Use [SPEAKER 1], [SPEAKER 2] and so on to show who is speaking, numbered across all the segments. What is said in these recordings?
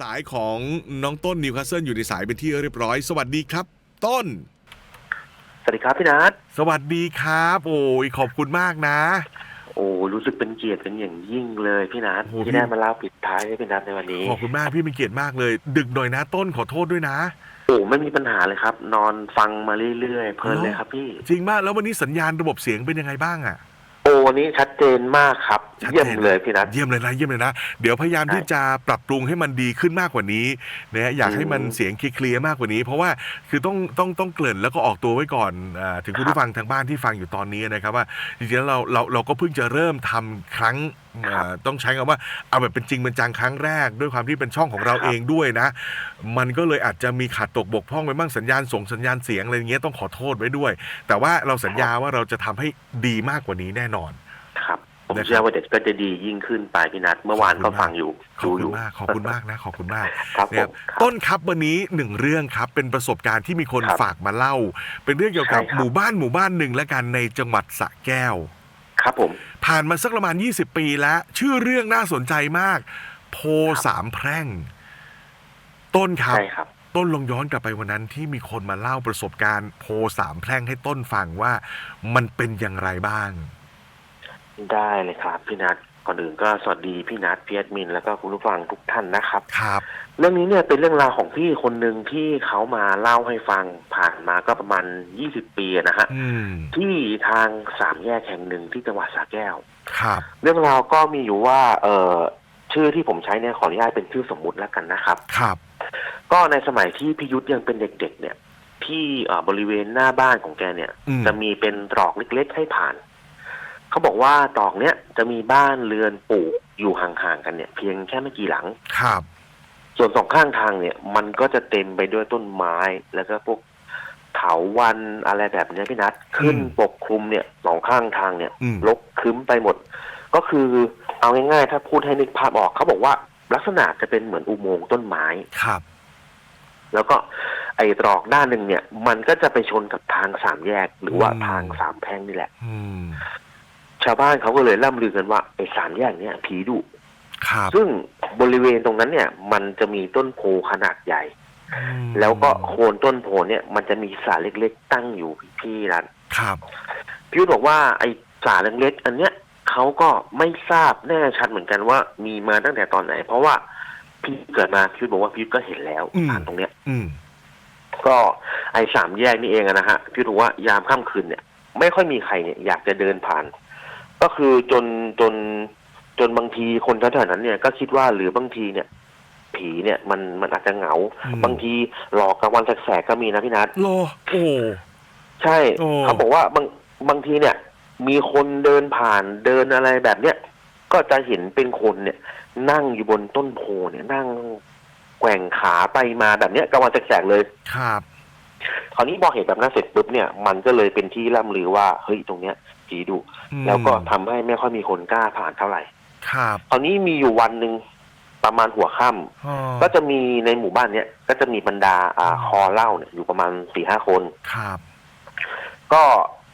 [SPEAKER 1] สายของน้องต้นนิวคาสเซิลอยู่ในสายเป็นที่เรียบร้อย สวัสดีครับ ต้น
[SPEAKER 2] สวัสดีครับพี่นัท
[SPEAKER 1] สวัสดีครับ โอ้ยขอบคุณมากนะ
[SPEAKER 2] โอ้รู้สึกเป็นเกียรติเป็นอย่างยิ่งเลยพี่นัท
[SPEAKER 1] โอ้พี่
[SPEAKER 2] ที่ได้มาเล่าปิดท้ายให้พี่นัทในวันนี้
[SPEAKER 1] ขอบคุณมากพี่เป็นเกียรติมากเลย ดึกหน่อยนะต้นขอโทษด้วยนะ
[SPEAKER 2] โอ้ไม่มีปัญหาเลยครับ นอนฟังมาเรื่อยๆเพลินเลยครับพี่
[SPEAKER 1] จริงมากแล้ววันนี้สัญญาณระบบเสียงเป็นยังไงบ้างอะ
[SPEAKER 2] โอ้วันนี้ชัดเจนมากครับ
[SPEAKER 1] ชัด
[SPEAKER 2] เยี่ยม
[SPEAKER 1] จน
[SPEAKER 2] เลยพี่นัท
[SPEAKER 1] เยี่ยมเลยนะเยี่ยมเลยนะ เดี๋ยวพยายาม
[SPEAKER 2] ใช่
[SPEAKER 1] ที่จะปรับปรุงให้มันดีขึ้นมากกว่านี้นะฮะอยากให้มัน
[SPEAKER 2] อืม
[SPEAKER 1] เสียงเคลียร์ๆมากกว่านี้ เพราะว่าคือต้องต้องต้องเกริ่นแล้วก็ออกตัวไว้ก่อนอาถึงคุณ
[SPEAKER 2] ครับ
[SPEAKER 1] ผู้ฟังทางบ้านที่ฟังอยู่ตอนนี้นะครับว่าจริงๆแล้วเราเราเราก็เพิ่งจะเริ่มทำครั้ง
[SPEAKER 2] ครับ
[SPEAKER 1] อ่าต้องใช้คำว่าเอาแบบเป็นจริงเป็นจังครั้งแรก ด้วยความที่เป็นช่องของเรา
[SPEAKER 2] ครับ
[SPEAKER 1] เองด้วยนะ มันก็เลยอาจจะมีขาดตกบกพร่องไปบ้างสัญญาณส่งสัญญาณเสียงอะไรอย่างเงี้ยต้องขอโทษไว้ด้วย แต่ว่าเราสัญญาว่าเราจะทำให้ดีมากกว่านี้แน่นอน
[SPEAKER 2] ครับ ผม
[SPEAKER 1] นะครับ
[SPEAKER 2] เชื่อว่าเด็กก็จะดียิ่งขึ้นไปพี่นัทเมื่อวาน
[SPEAKER 1] ขอบคุณ
[SPEAKER 2] ก็ฟังอยู่
[SPEAKER 1] ขอบ
[SPEAKER 2] ดู
[SPEAKER 1] คุ
[SPEAKER 2] อ
[SPEAKER 1] ณ
[SPEAKER 2] ยู่
[SPEAKER 1] มากขอบคุณมากนะขอบคุณมาก
[SPEAKER 2] ครับ
[SPEAKER 1] นะ
[SPEAKER 2] ผ
[SPEAKER 1] ครับ
[SPEAKER 2] มครับ
[SPEAKER 1] ต้นครับวันนี้หนึ่งเรื่องครับ เป็นประสบการณ์ที่มีคน
[SPEAKER 2] ครับ
[SPEAKER 1] ฝากมาเล่า เป็นเรื่องเกี่ยวกับ
[SPEAKER 2] ใช่ครับ
[SPEAKER 1] หมู่บ้านหมู่บ้านหนึ่งและกันในจังหวัดสระแก้ว
[SPEAKER 2] ครับผม
[SPEAKER 1] ผ่านมาสักประมาณ 20 ปีแล้ว ชื่อเรื่องน่าสนใจมาก โพสามแพร่ง ต้นครับ
[SPEAKER 2] ใช่ครับ
[SPEAKER 1] ต้นลองย้อนกลับไปวันนั้นที่มีคนมาเล่าประสบการณ์ โพสามแพร่งให้ต้นฟังว่ามันเป็นอย่างไรบ้าง
[SPEAKER 2] ได้เลยครับพี่นัทก่อนอื่นก็สวัสดีพี่นัทพี่แอดมิน แล้วก็คุณผู้ฟังทุกท่านนะครับ
[SPEAKER 1] ครับ
[SPEAKER 2] เรื่องนี้เนี่ยเป็นเรื่องราวของพี่คนหนึ่งที่เขามาเล่าให้ฟังผ่านมาก็ประมาณ20ปีนะฮะ
[SPEAKER 1] อืม
[SPEAKER 2] ที่ทางสามแยกแห่งหนึ่งที่จังหวัดสระแก้ว
[SPEAKER 1] ครับ
[SPEAKER 2] เรื่องราวก็มีอยู่ว่า เออชื่อที่ผมใช้เนี่ยขออนุญาตเป็นชื่อสมมุติแล้วกันนะครับ
[SPEAKER 1] ครับ
[SPEAKER 2] ก็ในสมัยที่พิยุทธยังเป็นเด็ก ๆ เนี่ย ที่เอ่อบริเวณหน้าบ้านของแกเนี่ย
[SPEAKER 1] อืม
[SPEAKER 2] จะมีเป็นตรอกเล็กๆให้ผ่าน เขาบอกว่าตรอกเนี้ยจะมีบ้านเรือนปลูกอยู่ห่างๆกันเนี่ย เพียงแค่ไม่กี่หลัง
[SPEAKER 1] ครับ
[SPEAKER 2] ส่วนสองข้างทางเนี่ย มันก็จะเต็มไปด้วยต้นไม้แล้วก็พวกเถาวันอะไรแบบเนี้ยพี่นัทขึ้น
[SPEAKER 1] อืม
[SPEAKER 2] ปกคลุมเนี่ยสองข้างทางเนี่ย
[SPEAKER 1] อืม
[SPEAKER 2] รกครึ้มไปหมด ก็คือเอาง่ายๆ ถ้าพูดให้นึกภาพออกเขาบอกว่าลักษณะจะเป็นเหมือนอุโมงค์ต้นไม้
[SPEAKER 1] ครับ
[SPEAKER 2] แล้วก็ไอ้ตรอกด้านหนึ่งเนี่ย มันก็จะไปชนกับทางสามแยกหรือว่า
[SPEAKER 1] อืม
[SPEAKER 2] ทางสามแพร่งนี่แหละ
[SPEAKER 1] อืม
[SPEAKER 2] ชาวบ้านเขาก็เลยล่ำลือกันว่าไอ้สามแยกเนี่ยผีดุ
[SPEAKER 1] ครับ
[SPEAKER 2] ซึ่งบริเวณตรงนั้นเนี่ย มันจะมีต้นโพขนาดใหญ่
[SPEAKER 1] อืม
[SPEAKER 2] แล้วก็โคนต้นโพเนี่ย มันจะมีสาเล็กๆ ตั้งอยู่พี่รัน
[SPEAKER 1] ครับ
[SPEAKER 2] พี่ยุทธบอกว่าไอ้สาเล็กๆอันเนี้ยเขาก็ไม่ทราบแน่ชัดเหมือนกันว่ามีมาตั้งแต่ตอนไหน เพราะว่าพี่เกิดมาพี่ยุทธบอกว่าพี่ยุทธก็เห็นแล้วสารตรงเนี้ย
[SPEAKER 1] อืม
[SPEAKER 2] ก็ไอ้สามแยกนี่เองอะนะฮะพี่ยุทธบอกว่ายามค่ำคืนเนี่ย ไม่ค่อยมีใครเนี่ยอยากจะเดินผ่าน ก็คือจนจนจนบางทีคนแถวๆนั้นเนี่ยก็คิดว่าหรือบางทีเนี่ย ผีเนี่ยมันมันอาจจะเหงา
[SPEAKER 1] อืม
[SPEAKER 2] บางทีหลอกกลางวันแสกๆก็มีนะพี่นัท
[SPEAKER 1] โลโอ้
[SPEAKER 2] ใช่
[SPEAKER 1] โอ้
[SPEAKER 2] เขาบอกว่าบางบางทีเนี่ย มีคนเดินผ่านเดินอะไรแบบเนี้ยก็จะเห็นเป็นคนเนี่ย นั่งอยู่บนต้นโพเนี่ยนั่งแกว่งขาไปมาแบบเนี้ยกลางวันแสกๆเลย
[SPEAKER 1] ครับ
[SPEAKER 2] คราวนี้พอเห็นแบบนั้นเสร็จปุ๊บเนี่ยมันก็เลยเป็นที่ล่ำลือว่าเฮ้ยตรงเนี้ย ผีดุ
[SPEAKER 1] อืม
[SPEAKER 2] แล้วก็ทำให้ไม่ค่อยมีคนกล้าผ่านเท่าไหร่
[SPEAKER 1] ครับ
[SPEAKER 2] คราวนี้มีอยู่วันหนึ่งประมาณหัวค่ำ
[SPEAKER 1] อ๋อ
[SPEAKER 2] ก็จะมีในหมู่บ้านเนี้ยก็จะมีบรรดาอ่าคอเหล้าเนี่ยอยู่ประมาณสี่ห้าคน
[SPEAKER 1] ครับ
[SPEAKER 2] ก็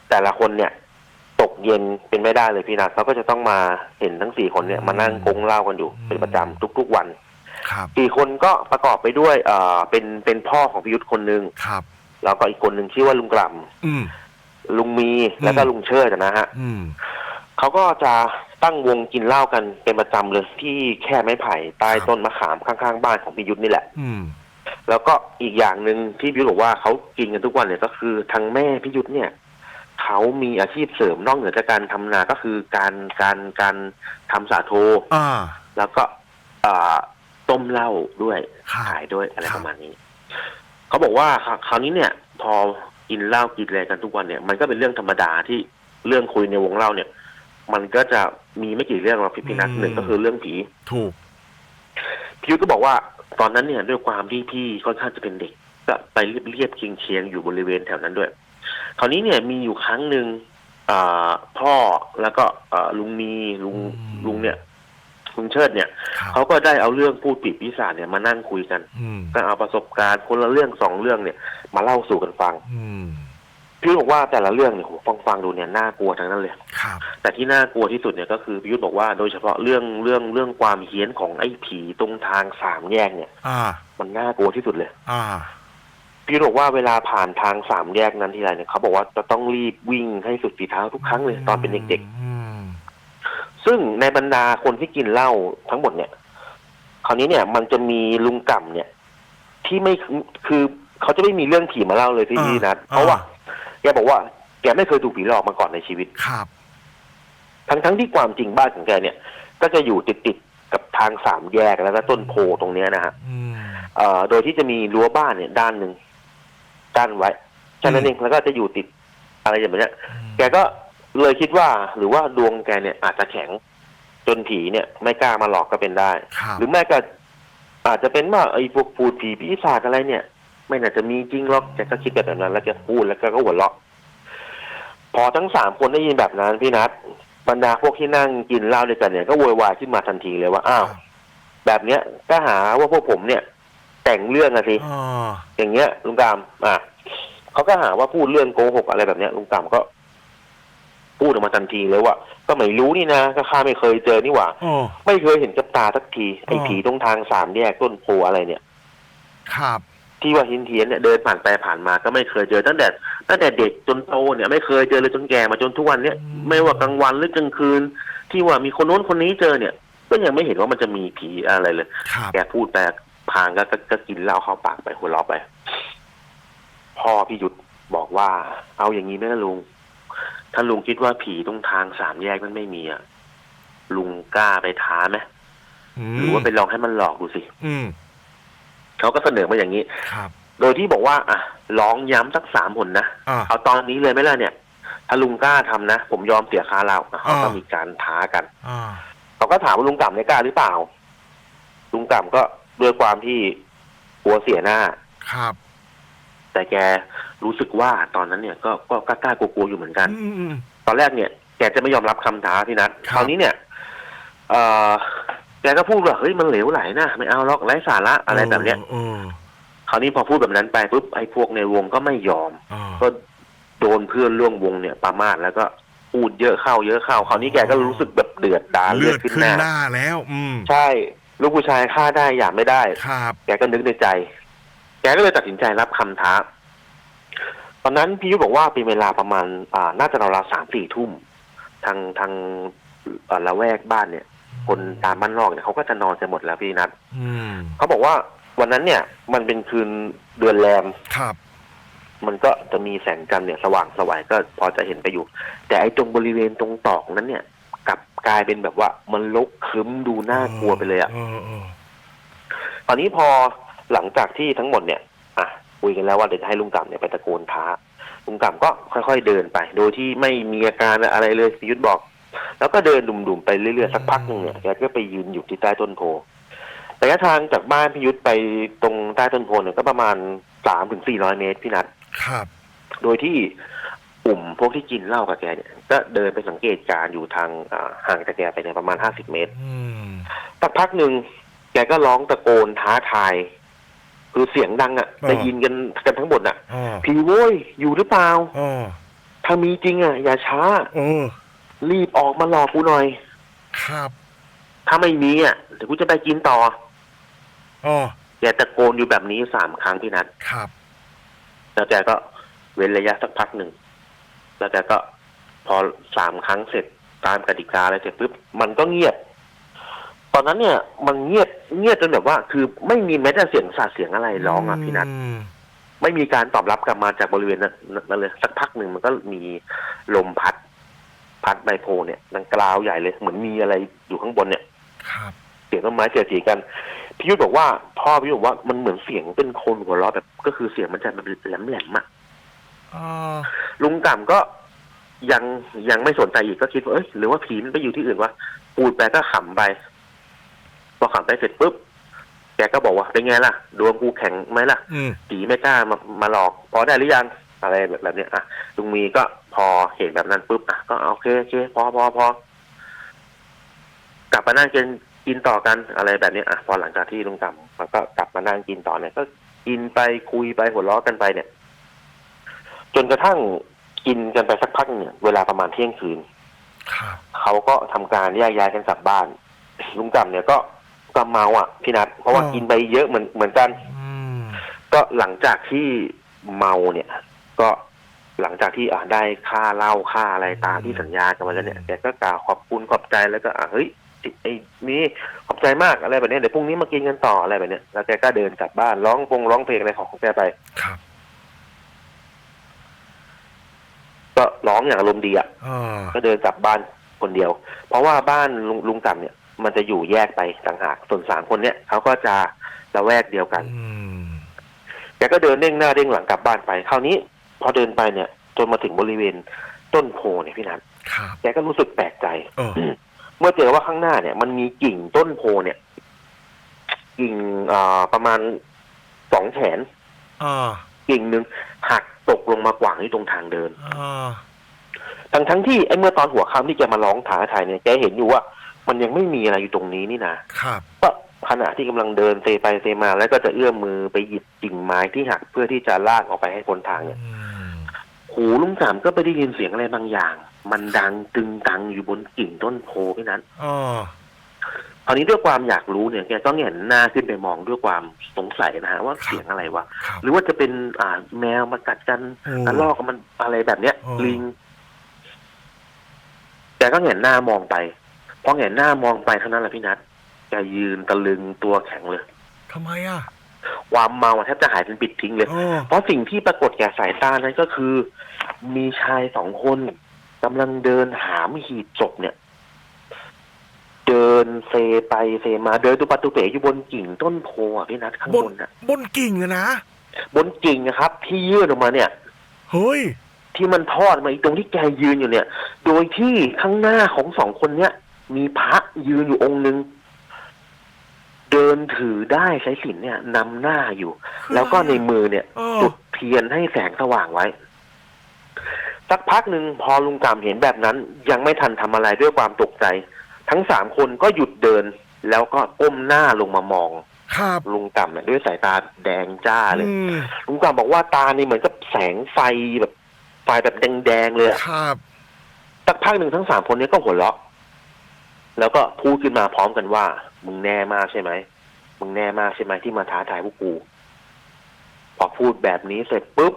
[SPEAKER 2] แต่ละคนเนี่ย ตกเย็นเป็นไม่ได้เลยพี่นัทเขาก็จะต้องมาเห็นทั้งสี่คนเนี่ยมานั่งกงเหล้ากันอยู่เป็นประจำทุกๆวัน
[SPEAKER 1] ครับ
[SPEAKER 2] สี่คนก็ประกอบไปด้วยเอ่อเป็นเป็นพ่อของพิยุทธคนหนึ่ง
[SPEAKER 1] ครับ
[SPEAKER 2] แล้วก็อีกคนหนึ่งชื่อว่าลุงกล่
[SPEAKER 1] อืมำ
[SPEAKER 2] ลุงมีแล้วก็ลุงเชิดนะฮะ
[SPEAKER 1] อืม
[SPEAKER 2] เขาก็จะตั้งวงกินเหล้ากันเป็นประจำเลยที่แค่ไม้ไผ่ใต้
[SPEAKER 1] ครับ
[SPEAKER 2] ต้นมะขามข้างๆ บ้านของพิยุทธนี่แหละ
[SPEAKER 1] อืม
[SPEAKER 2] แล้วก็อีกอย่างหนึ่งที่พิยุทธบอกว่าเขากินกันทุกวันเนี่ยก็คือทางแม่พิยุทธเนี่ยเขามีอาชีพเสริมนอกเหนือจากการทำนาก็คือการการการทำสาโท
[SPEAKER 1] อ่า
[SPEAKER 2] แล้วก็อ่าต้มเหล้าด้วย
[SPEAKER 1] ครับ
[SPEAKER 2] ขายด้วยอะไร
[SPEAKER 1] ครับ
[SPEAKER 2] ประมาณนี้ เขาบอกว่าครคราวนี้เนี่ย พอ กินเหล้ากินอะไรกันทุกวันเนี่ยมันก็เป็นเรื่องธรรมดาที่เรื่องคุยในวงเล่าเนี่ย มันก็จะมีไม่กี่เรื่องหรอกพี่พี่นัทหนึ่งก็คือเรื่องผี
[SPEAKER 1] ถูก
[SPEAKER 2] พี่ยุทธก็บอกว่าตอนนั้นเนี่ยด้วยความที่พี่ค่อนข้างจะเป็นเด็กก็ไปเรียบเรียบเคียงเคียงๆอยู่บริเวณแถวนั้นด้วย คราวนี้เนี่ยมีอยู่ครั้งหนึ่งอ่าพ่อแล้วก็อ่าลุงมีลุง
[SPEAKER 1] อืม
[SPEAKER 2] ลุงเนี่ย ลุงเชิดเนี่ย
[SPEAKER 1] ครับ
[SPEAKER 2] เขาก็ได้เอาเรื่องพูดปิดพิศาจเนี่ยมานั่งคุยกัน
[SPEAKER 1] อืม
[SPEAKER 2] ก็เอาประสบการณ์คนละเรื่องสองเรื่องเนี่ย มาเล่าสู่กันฟัง
[SPEAKER 1] อืม
[SPEAKER 2] พี่ยุทธบอกว่าแต่ละเรื่องเนี่ยผมฟังฟังดูเนี่ยน่ากลัวทั้งนั้นเลย
[SPEAKER 1] ครับ
[SPEAKER 2] แต่ที่น่ากลัวที่สุดเนี่ยก็คือพี่ยุทธบอกว่าโดยเฉพาะเรื่องเรื่องเรื่องความเฮี้ยนของไอ้ผีตรงทางสามแยกเนี่ย
[SPEAKER 1] อ่า
[SPEAKER 2] มันน่ากลัวที่สุดเลย
[SPEAKER 1] อ่า
[SPEAKER 2] พี่ยุทธบอกว่าเวลาผ่านทางสามแยกนั้นทีไรเนี่ยเขาบอกว่าจะต้องรีบวิ่งให้สุดฝีเท้าทุกครั้งเลยตอนเป็นเด็ก
[SPEAKER 1] อืม
[SPEAKER 2] ๆ ซึ่งในบรรดาคนที่กินเหล้าทั้งหมดเนี่ย คราวนี้เนี่ย มันจะมีลุงก่ำเนี่ย ที่ไม่คือเขาจะไม่มีเรื่องผีมาเล่าเลยที่นี่นัดเพราะว่าแกบอกว่าแกไม่เคยถูกผีหลอกมาก่อนในชีวิต
[SPEAKER 1] ครับ
[SPEAKER 2] ทั้งทั้งที่ความจริงบ้านของแกเนี่ย ก็จะอยู่ติดติดๆกับทางสามแยกแล้วก็ต้นโพตรงเนี้ยนะฮะ
[SPEAKER 1] อืม
[SPEAKER 2] เอ่อโดยที่จะมีรั้วบ้านเนี่ยด้านหนึ่งกั้นไว้แค่นั้นเองแล้วก็จะอยู่ติดอะไรอย่างเงี้ย แกก็ เลยคิดว่าหรือว่าดวงแกเนี่ยอาจจะแข็ง จนผีเนี่ย ไม่กล้ามาหลอกก็เป็นได้
[SPEAKER 1] ครับ
[SPEAKER 2] หรือแม่ก็อาจจะเป็นว่าไอ้พวกพูดผีปีศาจอะไรเนี่ย ไม่น่าจะมีจริงหรอกแกก็คิดแบบนั้น แล้วแกพูดแล้วแกก็หัวเราะ พอทั้งสามคนได้ยินแบบนั้นพี่นัทบรรดาพวกที่นั่งกินเหล้าด้วยกันเนี่ยก็โวยวายขึ้นมาทันทีเลยว่าอ้าวแบบเนี้ยก็หาว่าพวกผมเนี่ย แต่งเรื่องอะสิ
[SPEAKER 1] อ๋อ
[SPEAKER 2] อย่างเงี้ยลุงกาม อะเขาก็หาว่าพูดเรื่องโกหกอะไรแบบเนี้ยลุงกามก็ พูดออกมาทันทีเลยว่าก็ไม่รู้นี่นะก็ข้าไม่เคยเจอนี่หว่า
[SPEAKER 1] อ๋อ
[SPEAKER 2] ไม่เคยเห็นกับตาสักทีไอ้
[SPEAKER 1] อ๋อ
[SPEAKER 2] ผีตรงทางสามแยกต้นโพอะไรเนี่ย
[SPEAKER 1] ครับ
[SPEAKER 2] ที่ว่าหินเทียนเนี่ยเดินผ่านไปผ่านมาก็ไม่เคยเจอตั้งแต่ตั้งแต่เด็กจนโตเนี่ยไม่เคยเจอเลยจนแก่มาจนทุกวันเนี่ย
[SPEAKER 1] อืม
[SPEAKER 2] ไม่ว่ากลางวันหรือกลางคืน ที่ว่ามีคนโน้นคนนี้เจอเนี่ย ก็ยังไม่เห็นว่ามันจะมีผีอะไรเลย
[SPEAKER 1] ครับ
[SPEAKER 2] แกพูดไปพางก็ก็ก็กินเหล้าเข้าปากไปหัวเราะไป พ่อพี่หยุดบอกว่า เอาอย่างนี้ไหมล่ะลุง ถ้าลุงคิดว่าผีตรงทางสามแยกมันไม่มีอะลุงกล้าไปท้าไหม
[SPEAKER 1] ม
[SPEAKER 2] หรือว่าไปลองให้มันหลอกดูสิ
[SPEAKER 1] อืม
[SPEAKER 2] เขาก็เสนอมาอย่างนี้
[SPEAKER 1] ครับ
[SPEAKER 2] โดยที่บอกว่า อะลองย้ำสักสามผลนะ
[SPEAKER 1] อ่า
[SPEAKER 2] เอาตอนนี้เลยไหมล่ะเนี่ย ถ้าลุงกล้าทำนะผมยอมเสียค่าเหล้าอะเขาก็
[SPEAKER 1] อ่ามี
[SPEAKER 2] มีการท้ากัน
[SPEAKER 1] อ่า
[SPEAKER 2] เขาก็ถามว่าลุงก่ำเนี่ยกล้าหรือเปล่า ลุงก่ำก็ด้วยความที่กลัวเสียหน้า
[SPEAKER 1] ครับ
[SPEAKER 2] แต่แกรู้สึกว่าตอนนั้นเนี่ยก็ก็กล้าๆกลัวๆอยู่เหมือนกัน
[SPEAKER 1] อืมอืม
[SPEAKER 2] ตอนแรกเนี่ยแกจะไม่ยอมรับคำท้าพี่นัท
[SPEAKER 1] ครับ
[SPEAKER 2] คราวนี้เนี่ยเออแกก็พูดว่าเฮ้ยมันเหลวไหลนะไม่เอาหรอกไร้สาระอะไรแบบเนี้ย
[SPEAKER 1] เออ
[SPEAKER 2] คราวนี้พอพูดแบบนั้นไปปุ๊บไอ้พวกในวงก็ไม่ยอม
[SPEAKER 1] เออ
[SPEAKER 2] ก็โดนเพื่อนร่วมวงเนี่ยประมาทแล้วก็พูดเยอะเข้าเยอะเข้าคราวนี้แกก็รู้สึกแบบเดือดดาล
[SPEAKER 1] เลื
[SPEAKER 2] เลื
[SPEAKER 1] อ
[SPEAKER 2] อ
[SPEAKER 1] ด
[SPEAKER 2] ดขึ้น
[SPEAKER 1] ขึ้น
[SPEAKER 2] หน้า
[SPEAKER 1] หน้าแล้ว อืม
[SPEAKER 2] ใช่ ลูกผู้ชายฆ่าได้หยาบไม่ได้
[SPEAKER 1] ครับ
[SPEAKER 2] แกก็นึกในใจ แกก็เลยตัดสินใจรับคำท้า ตอนนั้นพี่ยุทธบอกว่าเป็นเวลาประมาณอ่าน่าจะราวๆสามสี่ทุ่ม ทางทางเอ่อละแวกบ้านเนี่ย คนตามบ้านนอกเนี่ยเขาก็จะนอนกันหมดแล้วพี่นัท
[SPEAKER 1] อืม
[SPEAKER 2] เขาบอกว่าวันนั้นเนี่ย มันเป็นคืนเดือนแรม
[SPEAKER 1] ครับ
[SPEAKER 2] มันก็จะมีแสงจันทร์เนี่ยสว่างสวายก็พอจะเห็นไปอยู่ แต่ไอ้ตรงบริเวณตรงตอกนั้นเนี่ยกลับกลายเป็นแบบว่า มันลกครึ้มดูน่ากลัวไปเลยอะ
[SPEAKER 1] เออเออ
[SPEAKER 2] ตอนนี้พอ หลังจากที่ทั้งหมดเนี่ยอะคุยกันแล้วว่าเดี๋ยวจะให้ลุงกำเนี่ยไปตะโกนท้าลุงกำก็ค่อยๆเดินไป โดยที่ไม่มีอาการอะไรเลยพิยุทธบอก แล้วก็เดินดุ่มๆไปเรื่อยๆสักพักหนึ่งเนี่ยแกก็ไปยืนอยู่ที่ใต้ต้นโพระยะทางจากบ้านพิยุทธไปตรงใต้ต้นโพเนี่ยก็ประมาณสามถึงสี่ร้อยเมตรพี่นัท
[SPEAKER 1] ครับ
[SPEAKER 2] โดยที่กลุ่มพวกที่กินเหล้ากับแกเนี่ยก็เดินไปสังเกตการณ์อยู่ทางอ่าห่างจากแกไปเนี่ยประมาณห้าสิบเมตร
[SPEAKER 1] อืม
[SPEAKER 2] สักพักหนึ่งแกก็ร้องตะโกนท้าทาย คือเสียงดังอะ่ะ
[SPEAKER 1] อ่า
[SPEAKER 2] ได้ยินกันกันทั้งหมดอะ
[SPEAKER 1] อ๋อ
[SPEAKER 2] ผีโว้ยอยู่หรือเปล่า
[SPEAKER 1] อ๋อ
[SPEAKER 2] ถ้ามีจริงอะ่ะ อย่าช้า
[SPEAKER 1] เออ
[SPEAKER 2] รีบออกมาหลอกกูหน่อย
[SPEAKER 1] ครับ
[SPEAKER 2] ถ้าไม่มีอะ่ะเดี๋ยวกูจะไปกินต่อ
[SPEAKER 1] อ๋อ
[SPEAKER 2] แกตะโกนอยู่แบบนี้สามครั้งพี่นัท
[SPEAKER 1] ครับ
[SPEAKER 2] แล้วแกก็เว้นระยะสักพักหนึ่งแล้วแกก็พอสามครั้งเสร็จตามกติกาอะไรเสร็จปุ๊บมันก็เงียบ ตอนนั้นเนี่ยมันเงียบเงียบจนแบบว่า คือไม่มีแม้แต่เสียงสาดเสียงอะไรร้องอะพี่นัท
[SPEAKER 1] อืม
[SPEAKER 2] ไม่มีการตอบรับกลับมาจากบริเวณนั้นนั่นเลย สักพักหนึ่งมันก็มีลมพัด พัดใบโพเนี่ยดังกราวใหญ่เลย เหมือนมีอะไรอยู่ข้างบนเนี่ย
[SPEAKER 1] ครับ
[SPEAKER 2] เสียงต้นไม้เสียดสีกันพี่ยุทธบอกว่าพ่อพี่ยุทธบอกว่ามันเหมือนเสียงเป็นคนหัวเราะแบบ ก็คือเสียงมันจะแบบแหลมๆอะ
[SPEAKER 1] อ๋อ
[SPEAKER 2] ลุงก่ำก็ยังยังไม่สนใจอีกก็คิดว่าเอ้ยหรือว่าผีมันไปอยู่ที่อื่นวะปูดไปก็ขำไป พอขำไปเสร็จปุ๊บแกก็บอกว่าเป็นไงล่ะ ดวงกูแข็งไหมล่ะ
[SPEAKER 1] อืม
[SPEAKER 2] ผีไม่กล้ามามาหลอก พอได้หรือยังอะไรแบบแบบเนี้ยอะลุงมีก็พอเห็นแบบนั้นปุ๊บอะก็โอเคโอเคพอพอพอกลับมานั่งกินกินต่อกันอะไรแบบเนี้ยอะพอหลังจากที่ลุงกำมันก็กลับมานั่งกินต่อเนี่ยก็กินไปคุยไปหัวเราะกันไปเนี่ย จนกระทั่งกินกันไปสักพักหนึ่งเนี่ยเวลาประมาณเที่ยงคืน
[SPEAKER 1] ครับ
[SPEAKER 2] เขาก็ทำการแยกย้ายกันกลับบ้าน ลุงจำเนี่ยก็ ก็เมาอะพี่นัทเพราะว่ากินไปเยอะเหมือนเหมือนกัน
[SPEAKER 1] อืม
[SPEAKER 2] ก็หลังจากที่เมาเนี่ย ก็หลังจากที่อ่าได้ค่าเหล้าค่าอะไรตามที่สัญญากันมาแล้วเนี่ยแกก็กล่าวขอบคุณขอบใจแล้วก็อะเฮ้ยไอ้นี่ขอบใจมากอะไรแบบเนี้ยเดี๋ยวพรุ่งนี้มากินกันต่ออะไรแบบเนี้ยแล้วแกก็เดินกลับบ้านร้องพงร้องเพลงอะไรของแกไป
[SPEAKER 1] ครับ
[SPEAKER 2] ก็ร้องอย่างอารมณ์ดีอะ
[SPEAKER 1] อ่า
[SPEAKER 2] ก็เดินกลับบ้านคนเดียว เพราะว่าบ้านลุงลุงจำเนี่ย มันจะอยู่แยกไปต่างหาก ส่วนสามคนเนี่ยเขาก็จะละแวกเดียวกัน
[SPEAKER 1] อืม
[SPEAKER 2] แกก็เดินเด้งหน้าเด้งหลังกลับบ้านไป คราวนี้ พอเดินไปเนี่ย จนมาถึงบริเวณต้นโพเนี่ยพี่นัท
[SPEAKER 1] ครับ
[SPEAKER 2] แกก็รู้สึกแปลกใจ
[SPEAKER 1] เออ
[SPEAKER 2] เมื่อเจอว่าข้างหน้าเนี่ย มันมีกิ่งต้นโพเนี่ย กิ่งอ่าประมาณสองแขน
[SPEAKER 1] อ่า
[SPEAKER 2] กิ่งหนึ่งหักตกลงมากวางที่ตรงทางเดิน
[SPEAKER 1] อ่า
[SPEAKER 2] ทั้งทั้งที่ไอ้เมื่อตอนหัวค่ำที่แกมาร้องท้าทายเนี่ยแกเห็นอยู่ว่า มันยังไม่มีอะไรอยู่ตรงนี้นี่นะครับก็ขณะที่กำลังเดินเซไปเซมา แล้วก็จะเอื้อมมือไปหยิบกิ่งไม้ที่หักเพื่อที่จะลากออกไปให้พ้นทางเนี่ย
[SPEAKER 1] อืม
[SPEAKER 2] หูลุงสามก็ไปได้ยินเสียงอะไรบางอย่าง มันดังตึงตังอยู่บนกิ่งต้นโพพี่นั้น
[SPEAKER 1] อ่า
[SPEAKER 2] คราวนี้ด้วยความอยากรู้เนี่ยแกก็เงยหน้าขึ้นไปมองด้วยความสงสัยนะฮะว่าเสียงอะไรวะ
[SPEAKER 1] ครับ
[SPEAKER 2] หรือว่าจะเป็นอ่าแมวมากัดกัน
[SPEAKER 1] โอ้
[SPEAKER 2] กระลอกมันอะไรแบบเนี้ย
[SPEAKER 1] อ๋อ
[SPEAKER 2] ลิงแกก็เงยหน้ามองไป พอเงยหน้ามองไปเท่านั้นแหละพี่นัทแกยืนตะลึงตัวแข็งเลย
[SPEAKER 1] ทำไมอะ
[SPEAKER 2] ความเมาแทบจะหายเป็นปิดทิ้งเลย
[SPEAKER 1] โอ้
[SPEAKER 2] เพราะสิ่งที่ปรากฏแก่สายตานั้นก็คือ มีชายสองคนกำลังเดินหามหีบศพเนี่ย เดินเซไปเซมาเดินตุปัตตุเป๋อยู่บนกิ่งต้นโพอะพี่นัทข้าง
[SPEAKER 1] บบน
[SPEAKER 2] นน่ะ
[SPEAKER 1] บนกิ่งอะนะ
[SPEAKER 2] บนกิ่งนะครับ ที่ยื่นออกมาเนี่ย
[SPEAKER 1] เฮ้ย
[SPEAKER 2] ที่มันทอดมาอีกตรงที่แกยืนอยู่เนี่ย โดยที่ข้างหน้าของสองคนเนี้ย มีพระยืนอยู่องค์หนึ่งเดินถือได้ใช้สินเนี่ยนำหน้าอยู่ แล้วก็ในมือเนี่ย
[SPEAKER 1] เออ
[SPEAKER 2] จุดเทียนให้แสงสว่างไว้ สักพักหนึ่งพอลุงกำเห็นแบบนั้น ยังไม่ทันทำอะไรด้วยความตกใจ ทั้งสามคนก็หยุดเดิน แล้วก็ก้มหน้าลงมามอง
[SPEAKER 1] ครับ
[SPEAKER 2] ลุงกำเนี่ยด้วยสายตาแดงจ้าเลย
[SPEAKER 1] อืม
[SPEAKER 2] ลุงกำบอกว่าตานี่เหมือนกับแสงไฟแบบไฟแบบแดงๆเลยอะ
[SPEAKER 1] ครับ
[SPEAKER 2] สักพักหนึ่งทั้งสามคนนี้ก็หัวเราะ แล้วก็พูดขึ้นมาพร้อมกันว่า มึงแน่มากใช่ไหมมึงแน่มากใช่ไหมที่มาท้าทายพวกกู พอพูดแบบนี้เสร็จปุ๊บ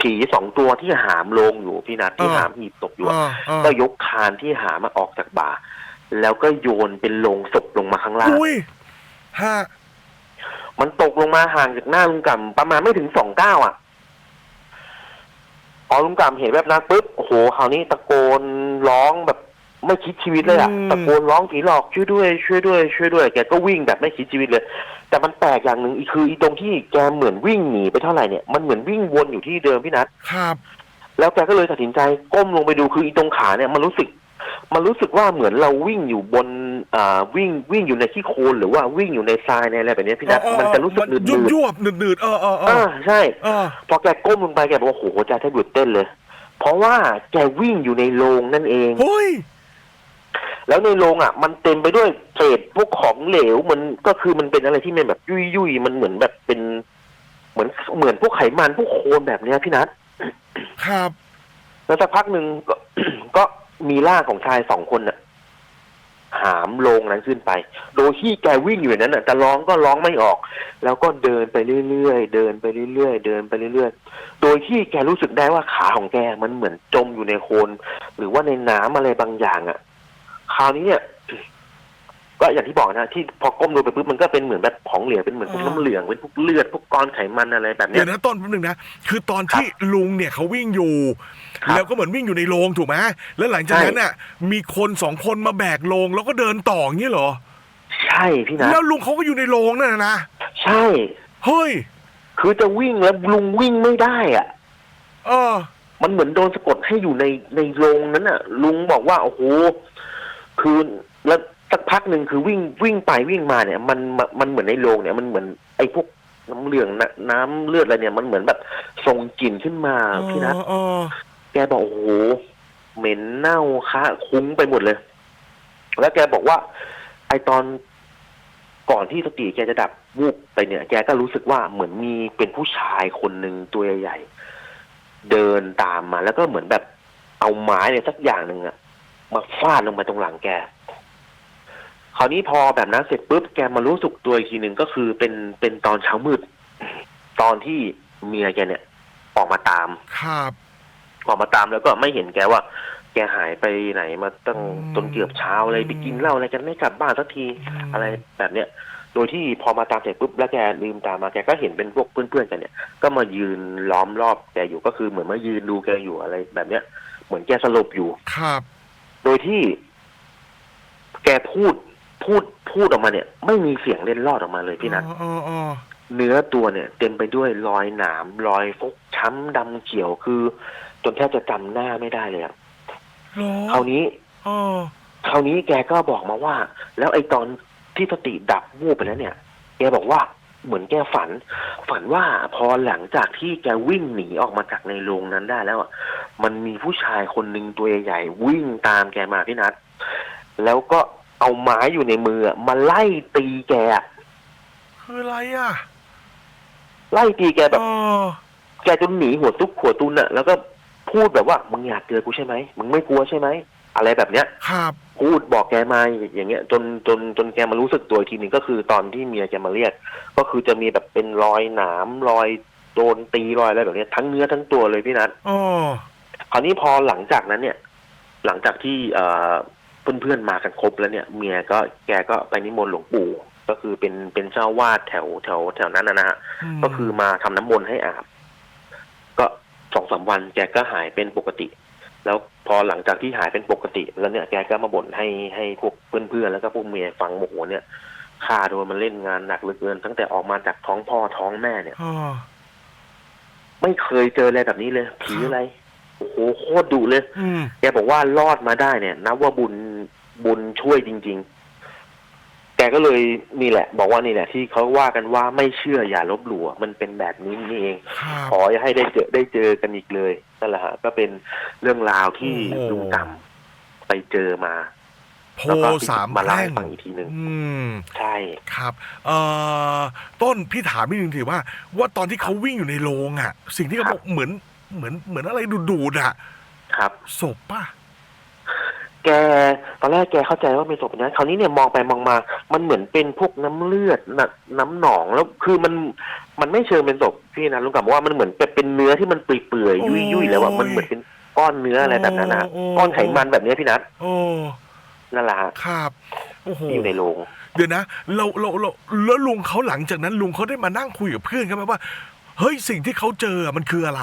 [SPEAKER 2] ผีสองตัวที่หามลงอยู่พี่นัทที่
[SPEAKER 1] อ่า
[SPEAKER 2] หามหีบตกอยู่อะ
[SPEAKER 1] อ่าอ่า
[SPEAKER 2] ก็ยกคานที่หามาออกจากบ่า แล้วก็โยนเป็นลงศพลงมาข้างล่าง
[SPEAKER 1] อุ้ยฮะ
[SPEAKER 2] มันตกลงมาห่างจากหน้าลุงกำประมาณไม่ถึงสองก้าวอะพอลุงกำเห็นแบบนั้นปุ๊บโอ้โหคราวนี้ตะโกนร้องแบบ ไม่คิดชีวิตเลยอะตะโกนร้องผีหลอกช่วยด้วย ช่วยด้วย ช่วยด้วย แกก็วิ่งแบบไม่คิดชีวิตเลย แต่มันแปลกอย่างหนึ่งอีกคืออีตรงที่แกเหมือนวิ่งหนีไปเท่าไหร่เนี่ยมันเหมือนวิ่งวนอยู่ที่เดิมพี่นัท
[SPEAKER 1] ครับ
[SPEAKER 2] แล้วแกก็เลยตัดสินใจก้มลงไปดูคืออีตรงขาเนี่ยมันรู้สึก มันรู้สึกว่าเหมือนเราวิ่งอยู่บนอ่าวิ่งวิ่งอยู่ในที่โคลนหรือว่าวิ่งอยู่ในทรายในอะไรแบบเนี้ยพี่นัท
[SPEAKER 1] เออเออ
[SPEAKER 2] มันจะรู้สึก
[SPEAKER 1] มัน
[SPEAKER 2] หนืด
[SPEAKER 1] ยุบ
[SPEAKER 2] ๆ
[SPEAKER 1] ยวบหนืดหนืดๆเออเออเอ
[SPEAKER 2] อ่า
[SPEAKER 1] อ
[SPEAKER 2] ใช่
[SPEAKER 1] เออ
[SPEAKER 2] พอแกก้มลงไปแกบอกว่าโหหัวใจแทบหยุดเต้นเลย เพราะว่าแกวิ่งอยู่ในโรงนั่นเอง
[SPEAKER 1] เฮ้ย
[SPEAKER 2] แล้วในโรงอะ มันเต็มไปด้วยเศษพวกของเหลวมันก็คือมันเป็นอะไรที่มันแบบยุยยุยๆมันเหมือนแบบเป็น เหมือนเหมือนพวกไขมันพวกโคลนแบบเนี้ยพี่นัท
[SPEAKER 1] ครับ
[SPEAKER 2] แล้วสักพักหนึ่งก็ก็มีร่างของชายสองคนน่ะ หามโลงนั้นขึ้นไป โดยที่แกวิ่งอยู่อย่างนั้นน่ะจะร้องก็ร้องไม่ออก แล้วก็เดินไปเรื่อยๆเดินไปเรื่อยๆเดินไปเรื่อยๆโดยที่แกรู้สึกได้ว่าขาของแกมันเหมือนจมอยู่ในโคลนหรือว่าในน้ำอะไรบางอย่างอะ คราวนี้เนี่ยก็อย่างที่บอกนะที่พอก้มลงไปปุ๊บมันก็เป็นเหมือนแบบของเหลวเป็นเหมือนพวก
[SPEAKER 1] อ่า
[SPEAKER 2] น้ำเหลืองเป็นพวกเลือดพวกก้อนไขมันอะไรแบบเนี้
[SPEAKER 1] เดี๋
[SPEAKER 2] ย
[SPEAKER 1] ยวนะต้นแป๊บนึงนะคือตอนที่ลุงเนี่ยเขาวิ่งอยู่
[SPEAKER 2] ครับ
[SPEAKER 1] แล้วก็เหมือนวิ่งอยู่ในโรงถูกไหมแล้วหลังจาก
[SPEAKER 2] ใช่
[SPEAKER 1] นั้นน่ะ มีคนสองคนมาแบกโรงแล้วก็เดินต่ออย่างนี้เหรอ
[SPEAKER 2] ใช่พี่นะ
[SPEAKER 1] แล้วลุงเขาก็อยู่ในโรงนั่นน่ะนะ
[SPEAKER 2] ใช่
[SPEAKER 1] เฮ้ย
[SPEAKER 2] คือจะวิ่งแล้วลุงวิ่งไม่ได้อะ
[SPEAKER 1] เออ
[SPEAKER 2] มันเหมือนโดนสะกดให้อยู่ในในโรงนั้นน่ะ ลุงบอกว่าโอ้โห คือแล้วสักพักหนึ่งคือวิ่งวิ่งไปวิ่งมาเนี่ย มันมันมันเหมือนในโรงเนี่ยมันเหมือนไอ้พวกน้ำเหลืองน้ำน้ำเลือดอะไรเนี่ยมันเหมือนแบบส่งกลิ่นขึ้นมาพี่นัท
[SPEAKER 1] เออเออ
[SPEAKER 2] แกบอกโอ้โหเหม็นเน่าคะคุ้งไปหมดเลย แล้วแกบอกว่า ไอตอนก่อนที่สติแกจะดับวูบไปเนี่ย แกก็รู้สึกว่าเหมือนมีเป็นผู้ชายคนหนึ่งตัวใหญ่ๆเดินตามมาแล้วก็เหมือนแบบเอาไม้เนี่ยสักอย่างหนึ่งอะ มาฟาดลงไปตรงหลังแก คราวนี้พอแบบนั้นเสร็จปุ๊บแกมารู้สึกตัวอีกทีหนึ่งก็คือเป็นเป็นตอนเช้ามืด ตอนที่เมียแกเนี่ย ออกมาตาม
[SPEAKER 1] ครับ
[SPEAKER 2] ออกมาตามแล้วก็ไม่เห็นแกว่า แกหายไปไหนมาตั้ง
[SPEAKER 1] อืม
[SPEAKER 2] จนเกือบเช้าเลยไปกินเหล้าอะไรกันไม่กลับบ้านสักที
[SPEAKER 1] ม
[SPEAKER 2] อะไรแบบเนี้ยโดยที่พอมาตามเสร็จปุ๊บแล้วแกลืมตามาแกก็เห็นเป็นพวกเพื่อนๆกันเนี่ย ก็มายืนล้อมรอบแกอยู่ก็คือเหมือนมายืนดูแกอยู่อะไรแบบเนี้ย เหมือนแกสลบอยู่
[SPEAKER 1] ครับ
[SPEAKER 2] โดยที่ แกพูดพูดพูดออกมาเนี่ย ไม่มีเสียงเล่นรอดออกมาเลยพี่นัท
[SPEAKER 1] อ๋ออ๋ออ๋อ
[SPEAKER 2] เนื้อตัวเนี่ย เต็มไปด้วยรอยหนาม รอยฟกช้ำดำเขียวคือ จนแทบจะจำหน้าไม่ได้เลยอะ
[SPEAKER 1] เหรอ
[SPEAKER 2] คราวนี้
[SPEAKER 1] อ๋อ
[SPEAKER 2] คราวนี้แกก็บอกมาว่า แล้วไอ้ตอนที่สติดับวูบไปแล้วเนี่ย แกบอกว่าเหมือนแกฝัน ฝันว่าพอหลังจากที่แกวิ่งหนีออกมาจากในโรงนั้นได้แล้วอะ มันมีผู้ชายคนหนึ่งตัวใหญ่ๆวิ่งตามแกมาพี่นัทแล้วก็เอาไม้อยู่ในมืออะมาไล่ตีแกอะ
[SPEAKER 1] คืออะไรอะ
[SPEAKER 2] ไล่ตีแกแบบ
[SPEAKER 1] อ๋อ
[SPEAKER 2] แกจนหนีหัวซุกหัวตุนอะแล้วก็พูดแบบว่ามึงอยากเจอกูใช่ไหมมึงไม่กลัวใช่ไหมอะไรแบบเนี้ย
[SPEAKER 1] ครับ
[SPEAKER 2] พูดบอกแกมาอย่างเงี้ย จนจนจนแกมารู้สึกตัวอีกทีหนึ่งก็คือตอนที่เมียแกมาเรียก ก็คือจะมีแบบเป็นรอยหนามรอยโดนตีรอยอะไรแบบเนี้ยทั้งเนื้อทั้งตัวเลยพี่นัท
[SPEAKER 1] อ๋อ
[SPEAKER 2] คราวนี้พอหลังจากนั้นเนี่ย หลังจากที่เอ่อเพื่อนๆมากันครบแล้วเนี่ย เมียก็แกก็ไปนิมนต์หลวงปู่ ก็คือเป็นเป็นเจ้าวาดแถวแถวแถวนั้นนะนะฮะ
[SPEAKER 1] ม
[SPEAKER 2] ก็คือมาทำน้ำมนต์ให้อาบ ก็สองสามวันแกก็หายเป็นปกติ แล้วพอหลังจากที่หายเป็นปกติ แล้วเนี่ยแกก็มาบ่นให้ให้พวกเพื่อนๆแล้วก็พวกเมียฟังโมโหเนี่ยข้าโดนมันเล่นงานหนักเหลือเกิน ตั้งแต่ออกมาจากท้องพ่อท้องแม่เนี่ย
[SPEAKER 1] อ๋อ
[SPEAKER 2] ไม่เคยเจออะไรแบบนี้เลยผีอะไร โอ้โหโคตรดุเลย
[SPEAKER 1] อืม
[SPEAKER 2] แกบอกว่ารอดมาได้เนี่ยนับว่าบุญบุญช่วยจริง ๆ แกก็เลยนี่แหละ บอกว่านี่แหละ ที่เขาว่ากันว่าไม่เชื่ออย่าลบหลู่มันเป็นแบบนี้นี่เอง
[SPEAKER 1] ครับ
[SPEAKER 2] ขออย่าให้ได้เจอได้เจอกันอีกเลยนั่นแหละฮะก็เป็นเรื่องราวที่
[SPEAKER 1] โอ้โห
[SPEAKER 2] ลุงกำไปเจอมา
[SPEAKER 1] โพ
[SPEAKER 2] แล้วก็
[SPEAKER 1] สาม
[SPEAKER 2] มา
[SPEAKER 1] แพ
[SPEAKER 2] เล่า
[SPEAKER 1] ร่
[SPEAKER 2] ให้
[SPEAKER 1] ง
[SPEAKER 2] ฟังอีกทีหนึ่ง
[SPEAKER 1] อืม
[SPEAKER 2] ใช่
[SPEAKER 1] ครับ เอ่อต้นพี่ถามนิดนึงถือว่า ว่าตอนที่เขาวิ่งอยู่ในโรงอะ สิ่งที่เขาบอกเหมือน เหมือนเหมือนอะไรดูดๆอะ
[SPEAKER 2] ครับ
[SPEAKER 1] ศพป่ะ
[SPEAKER 2] แกตอนแรกแกเข้าใจว่าเป็นศพนะคราวนี้เนี่ยมองไปมองมา มันเหมือนเป็นพวกน้ำเลือดน่ะน้ำหนองแล้วคือมันมันไม่เชิงเป็นศพพี่นะลุงกำว่ามันเหมือนเป็นเป็นเนื้อที่มันเปื่อย
[SPEAKER 1] โอ้
[SPEAKER 2] ๆ
[SPEAKER 1] ย
[SPEAKER 2] ยุ่ยๆแล้วอะมันเหมือนเป็นก้อนเนื้ออะไรแบบนั้นนะ
[SPEAKER 1] โอ้
[SPEAKER 2] ก้อนไขมันแบบเนี้ยพี่นัท
[SPEAKER 1] โอ้
[SPEAKER 2] นั่นแหละฮะ
[SPEAKER 1] ครับโอ้โห
[SPEAKER 2] ที่อยู่ในโรง
[SPEAKER 1] เดี๋ยวนะเราเราเราแล้วลุงเขาหลังจากนั้นลุงเขาได้มานั่งคุยกับเพื่อนกันไหมว่า เฮ้ยสิ่งที่เขาเจออะมันคืออะไร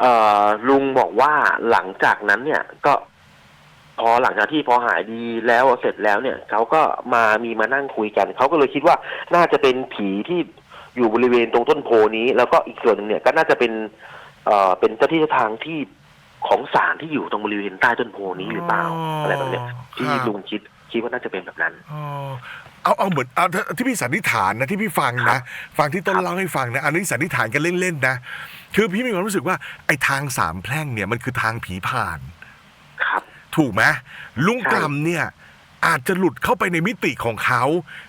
[SPEAKER 2] เอ่อลุงบอกว่าหลังจากนั้นเนี่ยก็พอหลังจากที่พอหายดีแล้วเสร็จแล้วเนี่ยเขาก็มามีมานั่งคุยกัน เขาก็เลยคิดว่าน่าจะเป็นผีที่อยู่บริเวณตรงต้นโพนี้ แล้วก็อีกส่วนหนึ่งเนี่ยก็น่าจะเป็นเอ่อเป็นเจ้าที่เจ้าทางที่ของศาลที่อยู่ตรงบริเวณใต้ต้นโพนี้หรือเปล่า
[SPEAKER 1] อ๋ออ
[SPEAKER 2] อะไรแบบเนี้ยที่
[SPEAKER 1] ครับ
[SPEAKER 2] ลุงคิดคิดว่าน่าจะเป็นแบบนั้น
[SPEAKER 1] อ๋อเอาเอาเหมือนเอาที่พี่สันนิษฐานนะที่พี่ฟัง
[SPEAKER 2] ครั
[SPEAKER 1] นะ
[SPEAKER 2] บ
[SPEAKER 1] ฟังที่ต้น
[SPEAKER 2] ครับ
[SPEAKER 1] เล่าให้ฟังนะอันนี้สันนิษฐานกันเล่นๆนะ คือพี่มีความรู้สึกว่าไอ้ทางสามแพร่งเนี่ยมันคือทางผีผ่าน
[SPEAKER 2] ครับ
[SPEAKER 1] ถูกไหมลุง
[SPEAKER 2] ใช่
[SPEAKER 1] กล่ำเนี่ยอาจจะหลุดเข้าไปในมิติของเขา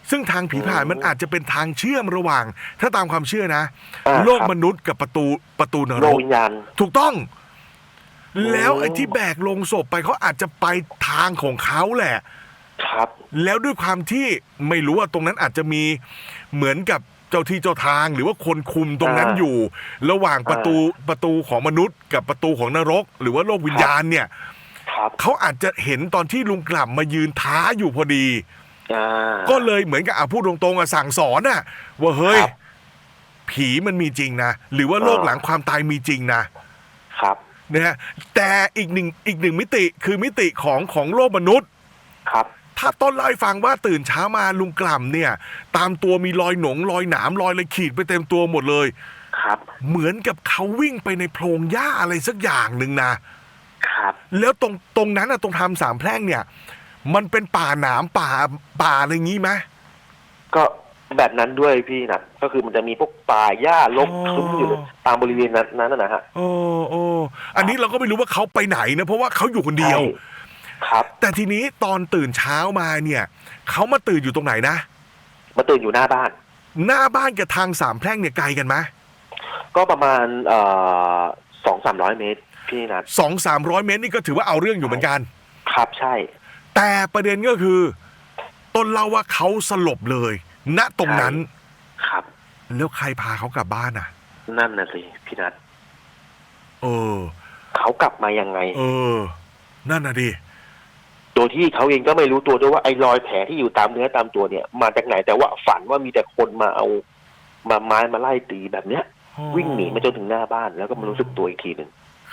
[SPEAKER 1] ซึ่งทางผีผ่าน
[SPEAKER 2] อืม
[SPEAKER 1] มันอาจจะเป็นทางเชื่อมระหว่าง ถ้าตามความเชื่อนะ
[SPEAKER 2] อ่า
[SPEAKER 1] โลก
[SPEAKER 2] ครับ
[SPEAKER 1] มนุษย์กับประตูประตูน
[SPEAKER 2] โล
[SPEAKER 1] ร
[SPEAKER 2] ก
[SPEAKER 1] ก
[SPEAKER 2] วิญญาณ
[SPEAKER 1] ถูกต้อง
[SPEAKER 2] โอ้
[SPEAKER 1] แล้วไอ้ที่แบกลงศพไปเขาอาจจะไปทางของเขาแหละ
[SPEAKER 2] ครับ
[SPEAKER 1] แล้วด้วยความที่ไม่รู้ว่าตรงนั้นอาจจะมีเหมือนกับ เจ้าที่เจ้าทางหรือว่าคนคุมตรงนั้น
[SPEAKER 2] อ่า
[SPEAKER 1] อยู่ ระหว่างประตูประตูของมนุษย์ กับประตูของนรก หรือว่าโลกวิญญาณเนี่ย
[SPEAKER 2] ครับ
[SPEAKER 1] เขาอาจจะเห็นตอนที่ลุงกลับมายืนท้าอยู่พอดี
[SPEAKER 2] อ่า
[SPEAKER 1] ก็เลยเหมือนกับอะพูดตรงๆอะสั่งสอนอะว่าเฮ้ย
[SPEAKER 2] ครับ
[SPEAKER 1] ผีมันมีจริงนะ หรือว่าโลก
[SPEAKER 2] อ่า
[SPEAKER 1] หลังความตายมีจริงนะ ครับ นะฮะแต่อีกหนึ่งอีกหนึ่งมิติคือมิติของของโลกมนุษย์
[SPEAKER 2] ครับ
[SPEAKER 1] ถ้าต้นเล่าให้ฟังว่าตื่นเช้ามาลุงกล่ำเนี่ย ตามตัวมีรอยหนงรอยหนามรอยอะไรขีดไปเต็มตัวหมดเลย
[SPEAKER 2] ครับ
[SPEAKER 1] เหมือนกับเขาวิ่งไปในโพรงหญ้าอะไรสักอย่างหนึ่งนะ
[SPEAKER 2] ครับ
[SPEAKER 1] แล้วตรงตรงนั้นอะตรงทำสามแพร่งเนี่ย มันเป็นป่าหนามป่าป่าอะไรงี้ไหม
[SPEAKER 2] ก็แบบนั้นด้วยพี่นะก็คือมันจะมีพวกป่าหญ้ารก
[SPEAKER 1] อ๋อ
[SPEAKER 2] ทึ้มอยู่เลยตามบริเวณนั้นนั้นนะฮะ
[SPEAKER 1] โอ้โอ้อันนี้เราก็ไม่รู้ว่าเขาไปไหนนะเพราะว่าเขาอยู่คนเดียว
[SPEAKER 2] ใช่ ครับ
[SPEAKER 1] แต่ทีนี้ตอนตื่นเช้ามาเนี่ยเขามาตื่นอยู่ตรงไหนนะ
[SPEAKER 2] มาตื่นอยู่หน้าบ้าน
[SPEAKER 1] หน้าบ้านกับทางสามแพร่งเนี่ยไกลกันไหม
[SPEAKER 2] ก็ประมาณเอ่อสองสามร้อยเมตรพี่นัท
[SPEAKER 1] สองสามร้อยเมตรนี่ก็ถือว่าเอาเรื่องอยู่เหมือนกัน
[SPEAKER 2] ครับใช่
[SPEAKER 1] แต่ประเด็นก็คือ ต้นเล่าว่าเขาสลบเลย ณตรงนั้น
[SPEAKER 2] ครับ
[SPEAKER 1] แล้วใครพาเขากลับบ้านอะ
[SPEAKER 2] นั่นน่ะสิพี่นัท
[SPEAKER 1] เออ
[SPEAKER 2] เขากลับมายังไง
[SPEAKER 1] เออ นั่นน่ะดิ
[SPEAKER 2] โดยที่เขาเองก็ไม่รู้ตัวด้วยว่าไอ้รอยแผลที่อยู่ตามเนื้อตามตัวเนี่ย มาจากไหนแต่ว่าฝันว่ามีแต่คนมาเอามาไม้มาไล่ตีแบบเนี้ย วิ่งหนีมาจนถึงหน้าบ้านแล้วก็มารู้สึกตัวอีกทีหนึ่ง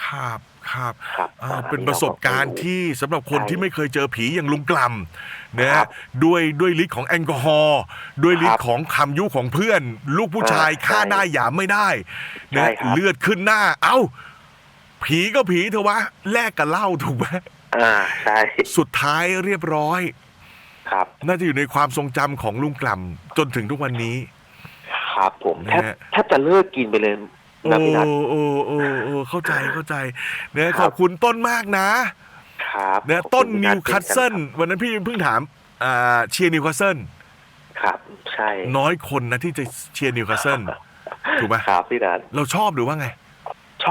[SPEAKER 1] ครับครับ
[SPEAKER 2] ครับ
[SPEAKER 1] อ่า
[SPEAKER 2] อั
[SPEAKER 1] เป็นประสบการณ์ที่สำหรับคน
[SPEAKER 2] ใช่
[SPEAKER 1] ที่ไม่เคยเจอผีอย่างลุงกล่ำนะ
[SPEAKER 2] ครั
[SPEAKER 1] ฮะ
[SPEAKER 2] บ
[SPEAKER 1] ด้วยด้วยฤทธิ์ของแอลกอฮอล์ด้วยฤท
[SPEAKER 2] ครั
[SPEAKER 1] ธิ์
[SPEAKER 2] บ
[SPEAKER 1] ของคำยุของเพื่อน ลูกผู้ชาย
[SPEAKER 2] อ่า
[SPEAKER 1] ฆ่า
[SPEAKER 2] ใช่
[SPEAKER 1] ได้หยามไม่ได้
[SPEAKER 2] ใช่
[SPEAKER 1] นะครับเลือดขึ้นหน้า เอ้า ผีก็ผีเถอะวะแลกกับเหล้าถูกไหม
[SPEAKER 2] อ่าใช่
[SPEAKER 1] สุดท้ายเรียบร้อย
[SPEAKER 2] ครับ
[SPEAKER 1] น่าจะอยู่ในความทรงจำของลุงกล่ำจนถึงทุกวันนี้
[SPEAKER 2] ครับผมแทบ
[SPEAKER 1] นะฮะ
[SPEAKER 2] แทบจะเลิกกินไปเลย
[SPEAKER 1] โอ้
[SPEAKER 2] นะพี่นัท
[SPEAKER 1] โอ้โอ้โอ้เข้าใจเข้าใจเนี่ย
[SPEAKER 2] ครับ
[SPEAKER 1] ขอบคุณต้นมากนะ
[SPEAKER 2] ครับ
[SPEAKER 1] เนี่ย
[SPEAKER 2] ขอบ
[SPEAKER 1] ต้น
[SPEAKER 2] คุณพี่
[SPEAKER 1] นิ
[SPEAKER 2] ท
[SPEAKER 1] วคัสเซิล
[SPEAKER 2] ช่นกัน
[SPEAKER 1] วันนั้นพี่เพิ่งถามอ่าเชียร์นิวคาสเซิล
[SPEAKER 2] ครับ ใช่
[SPEAKER 1] น้อยคนนะที่จะเชียร์นิวคาสเซิลถูกไหม
[SPEAKER 2] ครับพี่นัท
[SPEAKER 1] เราชอบหรือว่าไง
[SPEAKER 2] ช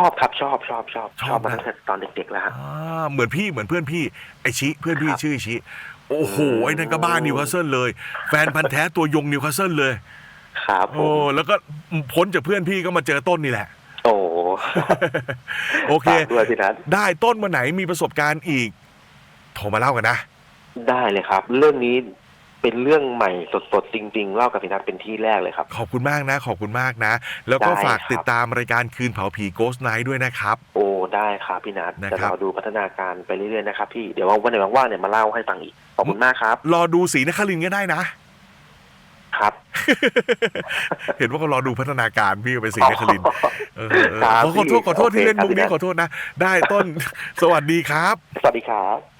[SPEAKER 2] อบครับชอบชอบชอบ
[SPEAKER 1] ช
[SPEAKER 2] ช
[SPEAKER 1] อ
[SPEAKER 2] อ
[SPEAKER 1] บบนะ
[SPEAKER 2] มาตั้งแต่ตอนเด็กๆแล้วฮะ
[SPEAKER 1] อ่าเหมือนพี่เหมือนเพื่อนพี่ไอชิเพื่อนพี่
[SPEAKER 2] ครับ
[SPEAKER 1] ชื่อไอชิ โอ้โห
[SPEAKER 2] อืม
[SPEAKER 1] ไอ้นั่นก็บ้านนิวคาสเซิลเลย แฟนพันธ์แท้ตัวยงนิวคาสเซิลเลย
[SPEAKER 2] ครับผ
[SPEAKER 1] โอ้
[SPEAKER 2] ม
[SPEAKER 1] แล้วก็พ้นจากเพื่อนพี่ก็มาเจอต้นนี่แหละ
[SPEAKER 2] โอ้
[SPEAKER 1] โอเค
[SPEAKER 2] ฝากด้วยพี่นัท
[SPEAKER 1] ได้ต้นวันไหนมีประสบการณ์อีก โทรมาเล่ากันนะ
[SPEAKER 2] ได้เลยครับ เรื่องนี้ เป็นเรื่องใหม่สดๆ จริง ๆ เล่ากับพี่นัทเป็นที่แรกเลยครับ
[SPEAKER 1] ขอบคุณมากนะ ขอบคุณมากนะ แล้วก็
[SPEAKER 2] ได้
[SPEAKER 1] ฝาก
[SPEAKER 2] ครับ
[SPEAKER 1] ติดตามรายการคืนเผาผี Ghost Night ด้วยนะครับ
[SPEAKER 2] โอ้ได้ครับพี่นัท
[SPEAKER 1] นะ
[SPEAKER 2] จะ
[SPEAKER 1] ครั
[SPEAKER 2] ร
[SPEAKER 1] บ
[SPEAKER 2] อดูพัฒนาการไปเรื่อยๆนะครับพี่เดี๋ยววันไหนว่างๆเนี่ยมาเล่าให้ฟังอีกขอบคุณมากครับ
[SPEAKER 1] รอดูสีนครินทร์ก็ได้นะ
[SPEAKER 2] ครับ
[SPEAKER 1] เห็นว่าก็รอดูพัฒนาการพี่ก็ไปสีนครินทร์เออเออ
[SPEAKER 2] ครับ
[SPEAKER 1] ขอขอโทษขอโทษ
[SPEAKER 2] พี่
[SPEAKER 1] ที่เล่นมุกนี้
[SPEAKER 2] โอเคครับ
[SPEAKER 1] ขอโทษนะ ได้ต้น สวัสดีครับ
[SPEAKER 2] สวัสดีครับ